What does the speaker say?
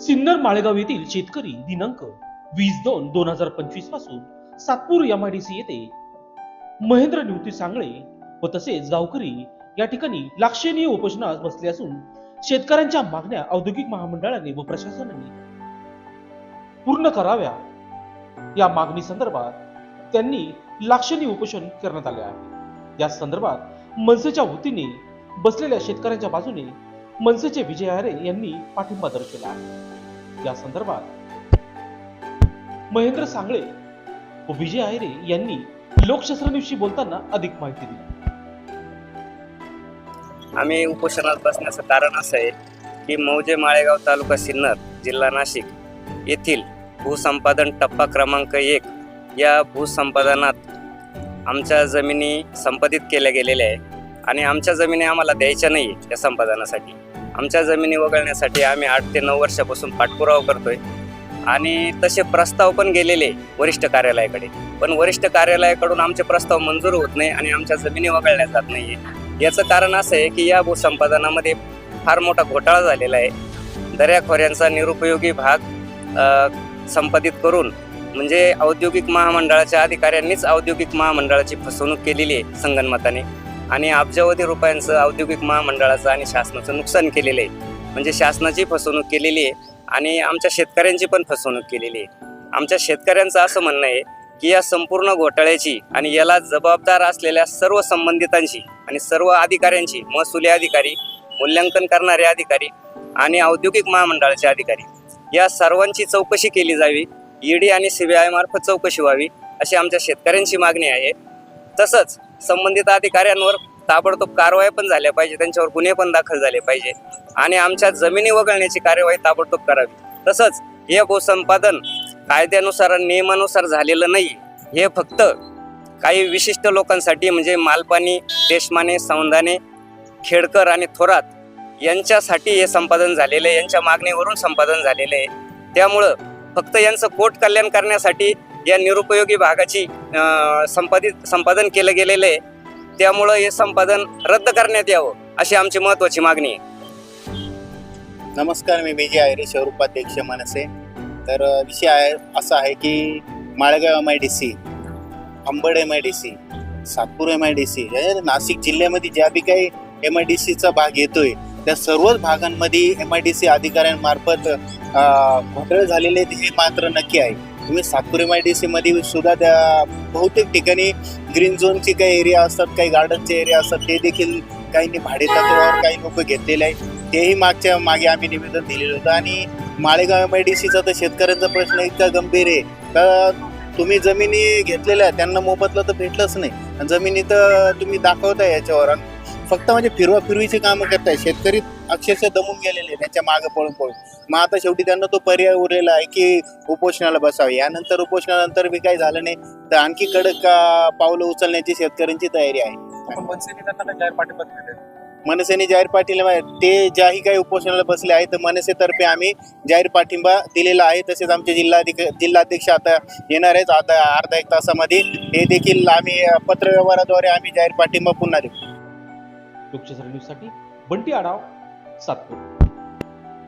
सिन्नर माळेगाव येथील शेतकरी दिनांक वीस दोन दोन हजार पंचवीसपासून सातपूर एमआयडीसी येथे महेंद्र निवृत्ती सांगळे व तसेच गावकरी या ठिकाणी लाक्षणीय उपोषणास बसले असून शेतकऱ्यांच्या मागण्या औद्योगिक महामंडळाने व प्रशासनाने पूर्ण कराव्या या मागणी संदर्भात त्यांनी लाक्षणीय उपोषण करण्यात आले आहे. या संदर्भात मनसेच्या वतीने बसलेल्या शेतकऱ्यांच्या बाजूने मनसेचे विजय आरे यांनी पाठिंबा दर्शवला आहे. या संदर्भात महेंद्र सांगळे व विजय आयरे यांनी लोकशास्त्रनिवशी बोलताना अधिक माहिती दिली. आम्ही उपोषणात बसण्याचं कारण असं आहे की मौजे माळेगाव तालुका सिन्नर जिल्हा नाशिक येथील भूसंपादन टप्पा क्रमांक एक या भूसंपादनात आमच्या जमिनी संपादित केल्या गेलेल्या आहे आणि आमच्या जमिनी आम्हाला द्यायच्या नाही या संपादनासाठी. आमच्या जमिनी वगळण्यासाठी आम्ही आठ ते नऊ वर्षापासून पाठपुरावा करतोय. आणि तसे प्रस्ताव पण गेलेले वरिष्ठ कार्यालयाकडे. पण वरिष्ठ कार्यालयाकडून आमचे प्रस्ताव मंजूर होत नाही आणि आमच्या जमिनी वगळल्या जात नाहीये. याचं कारण असं आहे की या भूसंपादनामध्ये फार मोठा घोटाळा झालेला आहे. दर्याखोऱ्यांचा निरुपयोगी भाग संपादित करून म्हणजे औद्योगिक महामंडळाच्या अधिकाऱ्यांनीच औद्योगिक महामंडळाची फसवणूक केलेली आहे संगनमताने. आणि अब्जावधी रुपयांचं औद्योगिक महामंडळाचं आणि शासनाचं नुकसान केलेलं आहे. म्हणजे शासनाची फसवणूक केलेली आहे आणि आमच्या शेतकऱ्यांची पण फसवणूक केलेली आहे. आमच्या शेतकऱ्यांचं असं म्हणणं आहे की या संपूर्ण घोटाळ्याची आणि याला जबाबदार असलेल्या सर्व संबंधितांची आणि सर्व अधिकाऱ्यांची महसुली अधिकारी मूल्यांकन करणारे अधिकारी आणि औद्योगिक महामंडळाचे अधिकारी या सर्वांची चौकशी केली जावी. ईडी आणि सीबीआय मार्फत चौकशी व्हावी अशी आमच्या शेतकऱ्यांची मागणी आहे. तसंच संबंधित अधिकाऱ्यांवर ताबडतोब कारवाई पण झाल्या पाहिजे त्यांच्यावर गुन्हे पण दाखल झाले पाहिजे आणि आमच्या जमिनी वगळण्याची कार्यवाही ताबडतोब करावी. तसंच हे भूसंपादन कायद्यानुसार नियमानुसार झालेलं नाही हे फक्त काही विशिष्ट लोकांसाठी म्हणजे मालपानी देशमाने सौंदाने खेडकर आणि थोरात यांच्यासाठी हे संपादन झालेलं आहे यांच्या मागणीवरून संपादन झालेलं आहे. त्यामुळं फक्त यांचं पोट कल्याण करण्यासाठी या निरुपयोगी भागाची संपादित संपादन केलं गेलेलं आहे. त्यामुळं हे संपादन रद्द करण्यात यावं अशी आमची महत्त्वाची मागणी आहे. नमस्कार मी विजय आयरे शहरोपाध्यक्ष मनसे. तर विषय आहे असा आहे की Malegaon M I D C Ambad M I D C Satpur M I D C Nashik जिल्ह्यामध्ये ज्या बी काही एम आय डी सीचा भाग येतोय त्या सर्वच भागांमध्ये एम आय डी सी अधिकाऱ्यांमार्फत अ, घोटाळे झालेले हे मात्र नक्की आहे. तुम्ही सातपूर माय आय डी सीमध्ये सुद्धा त्या बहुतेक ठिकाणी ग्रीन झोनचे काही एरिया असतात काही गार्डनचे एरिया असतात ते देखील काहींनी भाडेतत्वावर काही लोक घेतलेले आहे तेही मागच्या मागे आम्ही निवेदन दिलेलं होतं आणि माळेगाव एम आय डी सीचा तर शेतकऱ्यांचा प्रश्न इतका गंभीर आहे. का तुम्ही जमिनी घेतलेल्या त्यांना मोबदला तर भेटलंच नाही. आणि जमिनी तर तुम्ही दाखवताय याच्यावर. आणि फक्त म्हणजे फिरवा फिरवीची कामं करताय. शेतकरी अक्षरशः दमून गेलेले त्यांच्या मागं पळून पळून. मग आता शेवटी त्यांना तो पर्याय उरलेला आहे की उपोषणाला बसावे. यानंतर उपोषणानंतर बी काही झालं नाही तर आणखी कडक पावलं उचलण्याची शेतकऱ्यांची तयारी आहे. मनसेने जाहीर पाठिंबा ते ज्याही काही उपोषणाला बसले आहेत तर मनसेतर्फे आम्ही जाहीर पाठिंबा दिलेला आहे. तसेच आमचे जिल्हाधिक जिल्हाध्यक्ष आता येणार आहेत. आता अर्धा एक तासामध्ये हे देखील आम्ही पत्रव्यवहाराद्वारे आम्ही जाहीर पाठिंबा पुन्हा देऊ. लोकशास्त्र न्यूजसाठी बंटी आढाव सातपूर.